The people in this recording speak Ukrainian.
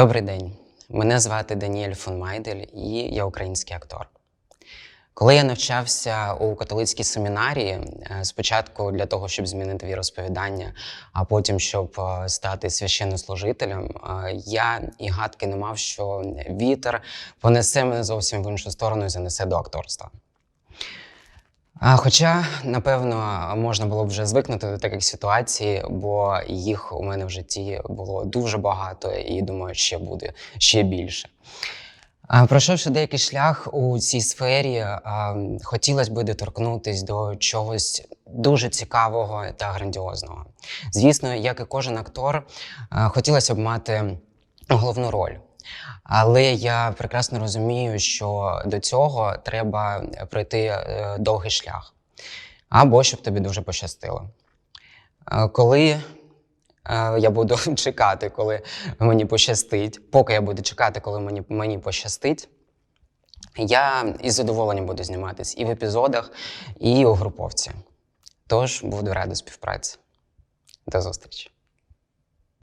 Добрий день. Мене звати Даніель фон Майдель і я український актор. Коли я навчався у католицькій семінарії, е, спочатку для того, щоб змінити віросповідання, а потім щоб е, стати священнослужителем, е, я і гадки не мав, що вітер понесе мене зовсім в іншу сторону і занесе до акторства. А, Хоча, напевно, можна було б вже звикнути до таких ситуацій, бо їх у мене в житті було дуже багато, і думаю, ще буде ще більше. Пройшовши деякий шлях у цій сфері, хотілося б доторкнутися до чогось дуже цікавого та грандіозного. Звісно, як і кожен актор, хотілося б мати головну роль. Але я прекрасно розумію, що до цього треба пройти е, довгий шлях, або щоб тобі дуже пощастило. Е, Коли е, я буду чекати, коли мені пощастить, поки я буду чекати, коли мені, мені пощастить, я із задоволенням буду зніматись і в епізодах, і у груповці. Тож буду радий співпраці. До зустрічі.